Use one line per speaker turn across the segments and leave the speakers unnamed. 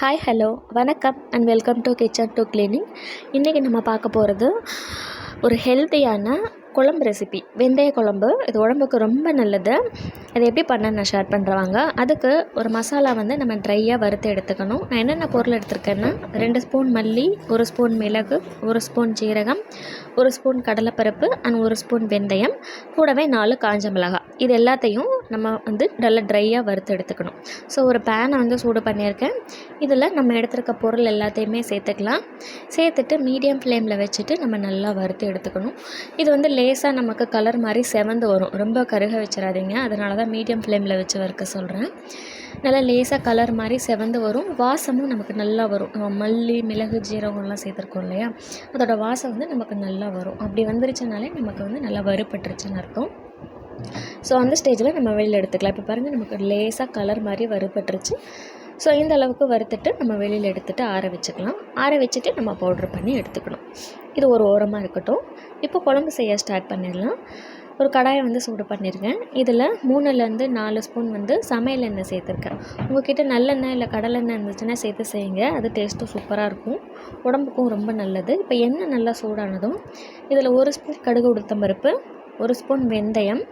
Hi hello வணக்கம் and welcome to kitchen to cleaning இன்றைக்கி நம்ம பார்க்க போகிறது ஒரு ஹெல்த்தியான குழம்பு ரெசிபி வெந்தய குழம்பு. இது உடம்புக்கு ரொம்ப நல்லது. அதை எப்படி பண்ண நான் ஷேர் பண்ணுறவாங்க அதுக்கு ஒரு மசாலா வந்து நம்ம ட்ரையாக வறுத்து எடுத்துக்கணும். நான் என்னென்ன பொருள் எடுத்திருக்கேன்னா ரெண்டு ஸ்பூன் மல்லி ஒரு ஸ்பூன் மிளகு ஒரு ஸ்பூன் ஜீரகம் ஒரு ஸ்பூன் கடலைப்பருப்பு அண்ட் ஒரு ஸ்பூன் வெந்தயம். கூடவே நாலு காஞ்ச மிளகாய். இது எல்லாத்தையும் நம்ம வந்து நல்லா ட்ரையாக வறுத்து எடுத்துக்கணும். ஸோ ஒரு பேனை வந்து சூடு பண்ணியிருக்கேன். இதில் நம்ம எடுத்துருக்க பொருள் எல்லாத்தையுமே சேர்த்துக்கலாம். சேர்த்துட்டு மீடியம் ஃப்ளேமில் வச்சுட்டு நம்ம நல்லா வறுத்து எடுத்துக்கணும். இது வந்து லேசாக நமக்கு கலர் மாதிரி செவந்து வரும். ரொம்ப கருக வச்சிடாதீங்க அதனால தான் மீடியம் ஃப்ளேமில் வச்சு வறுக்க சொல்கிறேன் நல்லா லேசாக கலர் மாதிரி செவந்து வரும். வாசமும் நமக்கு நல்லா வரும். நம்ம மல்லி மிளகு ஜீரகம்லாம் சேர்த்துருக்கோம் இல்லையா? அதோடய வாசம் வந்து நமக்கு நல்லா வரும். அப்படி வந்துருச்சுனாலே நமக்கு வந்து நல்லா வறுப்பட்டுருச்சுன்னு அர்த்தம். ஸோ அந்த ஸ்டேஜில் நம்ம வெளியில் எடுத்துக்கலாம். இப்போ பாருங்கள் நமக்கு லேசாக கலர் மாதிரி வறுப்பட்டுருச்சு ஸோ இந்த அளவுக்கு வறுத்துட்டு நம்ம வெளியில் எடுத்துகிட்டு ஆற வச்சுக்கலாம். ஆற வச்சுட்டு நம்ம பவுட்ரு பண்ணி எடுத்துக்கணும். இது ஒரு ஓரமாக இருக்கட்டும். இப்போ குழம்பு செய்ய ஸ்டார்ட் பண்ணிடலாம். ஒரு கடாயை வந்து சூடு பண்ணியிருக்கேன் இதில் மூணுலேருந்து நாலு ஸ்பூன் வந்து சமையல் எண்ணெய் சேர்த்துருக்கேன். உங்கள்கிட்ட நல்லெண்ணெய் இல்லை கடலெண்ணெய் இருந்துச்சுன்னா சேர்த்து செய்யுங்க. அது டேஸ்ட்டும் சூப்பராக இருக்கும். உடம்புக்கும் ரொம்ப நல்லது. இப்போ எண்ணெய் நல்லா சூடானதும் இதில் ஒரு ஸ்பூன் கடுகு உளுத்தம்பருப்பு ஒரு ஸ்பூன் வெந்தயம்.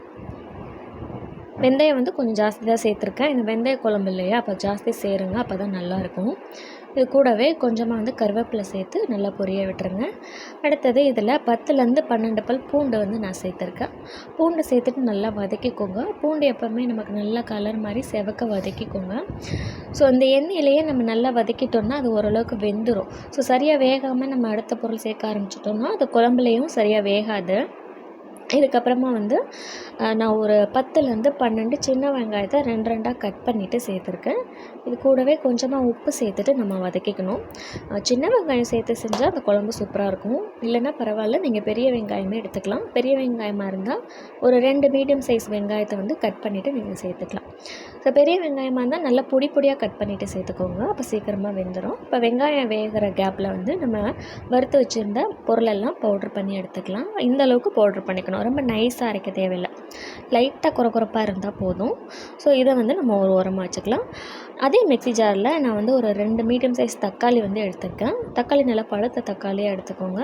வெந்தயம் வந்து கொஞ்சம் ஜாஸ்தி தான் சேர்த்துருக்கேன். இந்த வெந்தய குழம்பு இல்லையா? அப்போ ஜாஸ்தி சேருங்க. அப்போ தான் நல்லாயிருக்கும். இது கூடவே கொஞ்சமாக வந்து கருவேப்பிலை சேர்த்து நல்லா பொரிய விட்டுருங்க. அடுத்தது இதில் பத்துலேருந்து பன்னெண்டு பல் பூண்டு வந்து நான் சேர்த்துருக்கேன். பூண்டு சேர்த்துட்டு நல்லா வதக்கிக்கோங்க. பூண்டு எப்போவுமே நமக்கு நல்லா கலர் மாதிரி செவக்க வதக்கிக்கோங்க. ஸோ அந்த எண்ணெயிலேயே நம்ம நல்லா வதக்கிட்டோம்னா அது ஓரளவுக்கு வெந்துடும் ஸோ சரியாக வேகாமல் நம்ம அடுத்த பொருள் சேர்க்க ஆரம்பிச்சிட்டோம்னா அது குழம்புலையும் சரியாக வேகாது. இதுக்கப்புறமா வந்து நான் ஒரு பத்துலேருந்து பன்னெண்டு சின்ன வெங்காயத்தை ரெண்டு ரெண்டாக கட் பண்ணிவிட்டு சேர்த்துருக்கேன். இது கூடவே கொஞ்சமாக உப்பு சேர்த்துட்டு நம்ம வதக்கிக்கணும். சின்ன வெங்காயம் சேர்த்து செஞ்சால் அந்த குழம்பு சூப்பராக இருக்கும். இல்லைன்னா பரவாயில்ல நீங்கள் பெரிய வெங்காயமே எடுத்துக்கலாம். பெரிய வெங்காயமாக இருந்தால் ஒரு ரெண்டு மீடியம் சைஸ் வெங்காயத்தை வந்து கட் பண்ணிவிட்டு நீங்கள் சேர்த்துக்கலாம். ஸோ பெரிய வெங்காயமாக இருந்தால் நல்லா பொடி பொடியாக கட் பண்ணிவிட்டு சேர்த்துக்கோங்க. அப்போ சீக்கிரமாக வெந்துடும் இப்போ வெங்காயம் வேகிற கேப்பில் வந்து நம்ம வறுத்து வச்சுருந்த பொருளெல்லாம் பவுட்ரு பண்ணி எடுத்துக்கலாம். இந்த அளவுக்கு பவுட்ரு பண்ணிக்கணும். ரொம்ப நைஸாக அரைக்க தேவையில்லை. லைட்டாக குறை குறைப்பாக இருந்தால் போதும். ஸோ இதை வந்து நம்ம ஒரு உரமாக வச்சுக்கலாம். அதே மிக்ஸி ஜாரில் நான் வந்து ஒரு ரெண்டு மீடியம் சைஸ் தக்காளி வந்து எடுத்துருக்கேன். தக்காளி நல்லா பழுத்த தக்காளியாக எடுத்துக்கோங்க.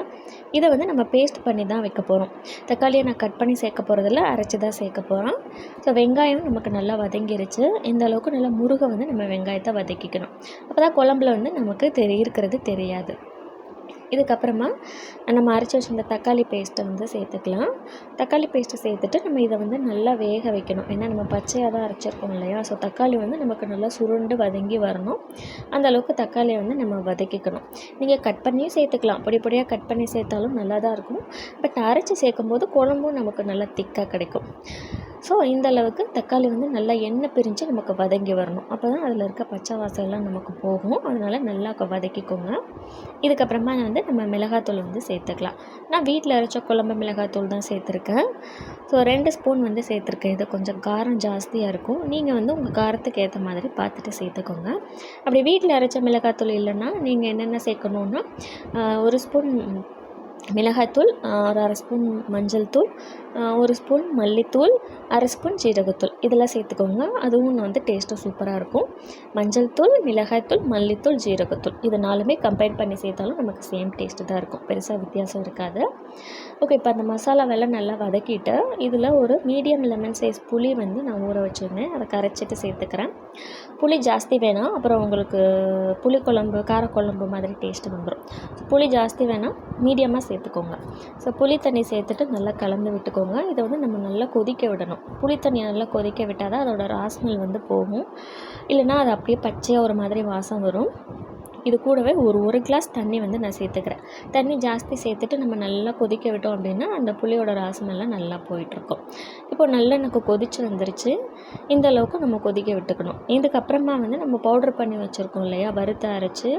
இதை வந்து நம்ம பேஸ்ட் பண்ணி தான் வைக்க போகிறோம் தக்காளியை நான் கட் பண்ணி சேர்க்க போகிறதில்ல அரைச்சி தான் சேர்க்க போகிறோம் ஸோ வெங்காயம் நமக்கு நல்லா வதங்கிருச்சு. இந்த அளவுக்கு நல்லா முருகை வந்து நம்ம வெங்காயத்தை வதக்கிக்கணும். அப்போ தான் குழம்புல வந்து நமக்கு தெரி இருக்கிறது தெரியாது. இதுக்கப்புறமா நம்ம அரைச்சி வச்சுருந்த தக்காளி பேஸ்ட்டை வந்து சேர்த்துக்கலாம். தக்காளி பேஸ்ட்டை சேர்த்துட்டு நம்ம இதை வந்து நல்லா வேக வைக்கணும். ஏன்னா நம்ம பச்சையாக தான் அரைச்சிருக்கோம் இல்லையா? ஸோ தக்காளி வந்து நமக்கு நல்லா சுருண்டு வதங்கி வரணும். அந்த அளவுக்கு தக்காளியை வந்து நம்ம வதக்கிக்கணும். நீங்கள் கட் பண்ணியும் சேர்த்துக்கலாம். பொடி பொடியாக கட் பண்ணி சேர்த்தாலும் நல்லா தான் இருக்கும். பட் அரைச்சி சேர்க்கும்போது குழம்பும் நமக்கு நல்லா திக்காக கிடைக்கும். ஸோ இந்தளவுக்கு தக்காளி வந்து நல்லா எண்ணெய் பிரிஞ்சு நமக்கு வதங்கி வரணும். அப்போ தான் அதில் இருக்க பச்சை வாசம்லாம் நமக்கு போகும். அதனால் நல்லா வதக்கிக்கோங்க. இதுக்கப்புறமா வந்து நம்ம மிளகாத்தூள் வந்து சேர்த்துக்கலாம். நான் வீட்டில் அரைச்ச குழம்பு மிளகாத்தூள் தான் சேர்த்துருக்கேன். ஸோ ரெண்டு ஸ்பூன் வந்து சேர்த்துருக்கேன். இது கொஞ்சம் காரம் ஜாஸ்தியாக இருக்கும். நீங்கள் வந்து உங்கள் காரத்துக்கு ஏற்ற மாதிரி பார்த்துட்டு சேர்த்துக்கோங்க. அப்படி வீட்டில் அரைச்ச மிளகாத்தூள் இல்லைன்னா நீங்கள் என்னென்ன சேர்க்கணுன்னா ஒரு ஸ்பூன் மிளகாய்த்தூள் ஒரு அரை ஸ்பூன் மஞ்சள் தூள் ஒரு ஸ்பூன் மல்லித்தூள் அரை ஸ்பூன் ஜீரகத்தூள் இதெல்லாம் சேர்த்துக்கோங்க. அதுவும் வந்து டேஸ்ட்டும் சூப்பராக இருக்கும். மஞ்சள் தூள் மிளகாய்த்தூள் மல்லித்தூள் ஜீரகத்தூள் இது நாலுமே கம்பைன் பண்ணி சேர்த்தாலும் நமக்கு சேம் டேஸ்ட்டு தான் இருக்கும். பெருசாக வித்தியாசம் இருக்காது. ஓகே இப்போ அந்த மசாலாவெல்லாம் நல்லா வதக்கிட்டு இதில் ஒரு மீடியம் லெமன் சைஸ் புளி வந்து நான் ஊற வச்சுருந்தேன். அதை கரைச்சிட்டு சேர்த்துக்கிறேன். புளி ஜாஸ்தி வேணாம் அப்புறம் உங்களுக்கு புளிக்குழம்பு காரக்குழம்பு மாதிரி டேஸ்ட்டு வந்துடும் புளி ஜாஸ்தி வேணாம் மீடியமாக சேர்த்துக்கோங்க. ஸோ புளி தண்ணி சேர்த்துட்டு நல்லா கலந்து விட்டுக்கோங்க. இதை வந்து நம்ம நல்லா கொதிக்க விடணும். புளி தண்ணியை நல்லா கொதிக்க விட்டால் தான் அதோடய ராஸ்மெல் வந்து போகும். இல்லைனா அது அப்படியே பச்சையாக ஒரு மாதிரி வாசம் வரும். இது கூடவே ஒரு ஒரு கிளாஸ் தண்ணி வந்து நான் சேர்த்துக்கிறேன். தண்ணி ஜாஸ்தி சேர்த்துட்டு நம்ம நல்லா கொதிக்க விட்டோம் அப்படின்னா அந்த புளியோட ராசமெல்லாம் நல்லா போயிட்டுருக்கும். இப்போ நல்லா எனக்கு கொதிச்சு வந்துருச்சு. இந்த அளவுக்கு நம்ம கொதிக்க விட்டுக்கணும். இதுக்கப்புறமா வந்து நம்ம பவுடர் பண்ணி வச்சுருக்கோம் இல்லையா? வறுத்து அரைச்சி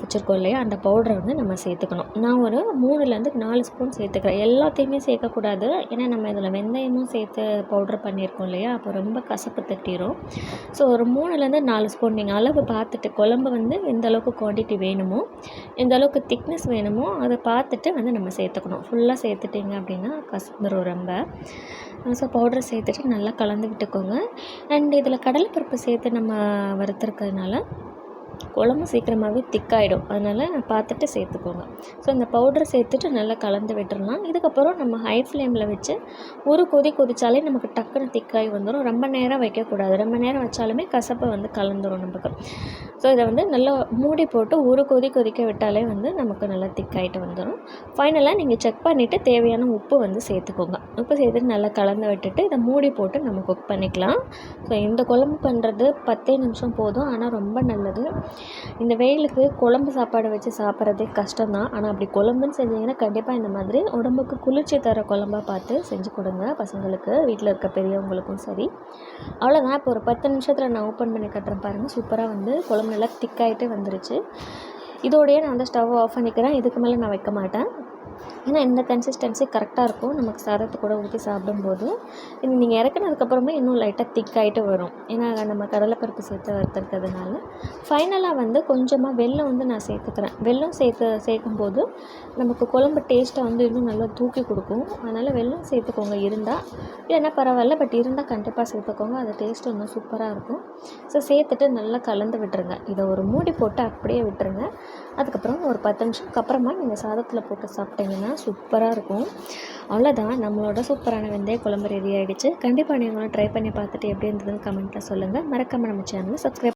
வச்சுருக்கோம் இல்லையா? அந்த பவுடரை வந்து நம்ம சேர்த்துக்கணும். நான் ஒரு மூணுலேருந்து நாலு ஸ்பூன் சேர்த்துக்கிறேன். எல்லாத்தையுமே சேர்க்கக்கூடாது. ஏன்னா நம்ம இதில் வெந்தயமும் சேர்த்து பவுட்ரு பண்ணியிருக்கோம் இல்லையா? அப்போ ரொம்ப கசப்பு தட்டிடும் ஸோ ஒரு மூணுலேருந்து நாலு ஸ்பூன் நீங்கள் அளவு பார்த்துட்டு குழம்பு வந்து எந்த அளவுக்கு குவான்டிட்டி வேணுமோ எந்த அளவுக்கு திக்னஸ் வேணுமோ அதை பார்த்துட்டு வந்து நம்ம சேர்த்துக்கணும். ஃபுல்லாக சேர்த்துட்டிங்க அப்படின்னா கசந்துரும் ரொம்ப. ஸோ பவுடரை சேர்த்துட்டு நல்லா கலந்து விட்டுக்கோங்க. அண்ட் இதில் கடலைப்பருப்பு சேர்த்து நம்ம வறுத்துருக்கிறதுனால குழம்பு சீக்கிரமாகவே திக்காயிடும். அதனால் பார்த்துட்டு சேர்த்துக்கோங்க. ஸோ இந்த பவுடரை சேர்த்துட்டு நல்லா கலந்து விட்டுறலாம். இதுக்கப்புறம் நம்ம ஹை ஃப்ளேமில் வச்சு ஒரு கொதி கொதித்தாலே நமக்கு டக்குன்னு திக்காகி வந்துடும் ரொம்ப நேரம் வைக்கக்கூடாது. ரொம்ப நேரம் வச்சாலுமே கசப்பை வந்து கலந்துரும் நமக்கு. ஸோ இதை வந்து நல்லா மூடி போட்டு ஒரு கொதி கொதிக்க விட்டாலே வந்து நமக்கு நல்லா திக்காயிட்டு வந்துடும் ஃபைனலாக நீங்கள் செக் பண்ணிவிட்டு தேவையான உப்பு வந்து சேர்த்துக்கோங்க. உப்பு சேர்த்துட்டு நல்லா கலந்து விட்டுட்டு இதை மூடி போட்டு நம்ம குக் பண்ணிக்கலாம். ஸோ இந்த குழம்பு பண்ணுறது பத்தே நிமிஷம் போதும். ஆனால் ரொம்ப நல்லது. இந்த வெயிலுக்கு குழம்பு சாப்பாடு வச்சு சாப்பிட்றதே கஷ்டம்தான். ஆனால் அப்படி குழம்புன்னு செஞ்சீங்கன்னா கண்டிப்பாக இந்த மாதிரி உடம்புக்கு குளிர்ச்சி தர குழம்பா பார்த்து செஞ்சு கொடுங்க. பசங்களுக்கு வீட்டில் இருக்க பெரியவங்களுக்கும் சரி. அவ்வளோதான் இப்போ ஒரு பத்து நிமிஷத்தில் நான் ஓப்பன் பண்ணி கட்டுறேன் பாருங்கள் சூப்பராக வந்து குழம்பு நல்லா திக்காயிட்டு வந்துருச்சு. இதோடையே நான் அந்த ஸ்டவ் ஆஃப் பண்ணிக்கிறேன். இதுக்கு மேலே நான் வைக்க மாட்டேன். ஏன்னா இந்த கன்சிஸ்டன்சி கரெக்டாக இருக்கும். நமக்கு சாதத்தை கூட ஊற்றி சாப்பிடும்போது. இது நீங்கள் இறக்குனதுக்கப்புறமே இன்னும் லைட்டாக திக்காயிட்டு வரும். ஏன்னா நம்ம கடலைப்பருப்பு சேர்த்து வறுத்துருக்கிறதுனால. ஃபைனலாக வந்து கொஞ்சமாக வெல்லம் வந்து நான் சேர்த்துக்கிறேன். வெல்லம் சேர்த்து சேர்க்கும்போது நமக்கு குழம்பு டேஸ்ட்டை வந்து இன்னும் நல்லா தூக்கி கொடுக்கும். அதனால் வெல்லம் சேர்த்துக்கோங்க. இருந்தால் இல்லைன்னா பரவாயில்ல பட் இருந்தால் கண்டிப்பாக சேர்த்துக்கோங்க. அது டேஸ்ட்டு இன்னும் சூப்பராக இருக்கும். ஸோ சேர்த்துட்டு நல்லா கலந்து விட்டுருங்க. இதை ஒரு மூடி போட்டு அப்படியே விட்டுருங்க. அதுக்கப்புறம் ஒரு பத்து நிமிஷத்துக்கு அப்புறமா நீங்கள் சாதத்தில் போட்டு சாப்பிட்டீங்கன்னா சூப்பராக இருக்கும். அவ்வளோதான் நம்மளோட சூப்பரான வெந்தய குழம்பு ரெடி ஆகிடுச்சு கண்டிப்பாக நீங்களும் ட்ரை பண்ணி பார்த்துட்டு எப்படி இருந்ததுன்னு கமெண்ட்டில் சொல்லுங்கள் மறக்காமல் நம்ம சேனலை சப்ஸ்கிரைப்